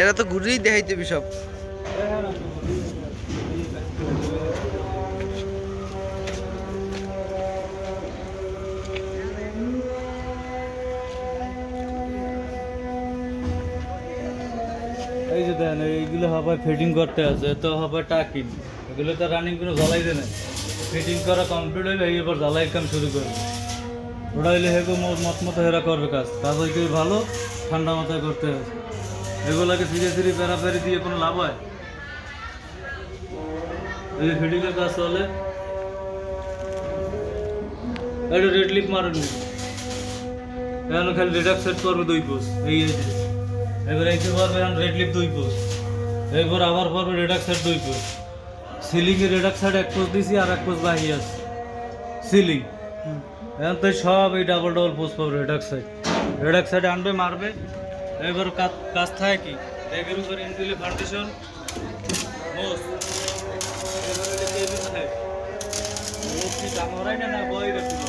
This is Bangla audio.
এরা তো ঘুরেই দেখাইতে সব। এই যে দেন, এইগুলো হবে ফিটিং করতে আছে, তো হবে টাকিন এগুলো তো রানিং কোনো জ্বালাই দেয় না ফিটিং করা কমপ্লিট হইলে এবার জ্বালাই কাম শুরু করবে। ওটা হইলে হেগো মত মতো হেরা করবে কাজ। কাজ হইতে ভালো, ঠান্ডা মাথায় করতে হবে। এগুলোকে ধীরে ধীরে পেরাপেরি দিয়ে কোনো লাভ হয়? এই যে ফিটিংয়ের কাজ চলে এটা রেড লিপ মারেন। এখন খালি রিডাক্ট সেট করবে দুই পোস্ট এই এই যে। এবার এইতে পারবে এখন রেড লিপ দুই পোস্ট এরপর আবার পারবে রিডাক্ট সেট দুই পোস্ট সিলিংয়ে এর রিডাক্ট সেট এক পোস্ট দিছি আর এক পোস্ট বাহি আছে। সিলিং এখন তো সব এই ডাবল ডাবল পোস্ট সাইড রিডাক্ট সাইড আনবে, মারবে। এবার কাজ থাকে কি? ব্যাগের উপরে ইনদিলে ফাউন্ডেশন মোস এবার এটা কেবিন থাকে। মোস কি ডাঙরাই না না বই রাখতে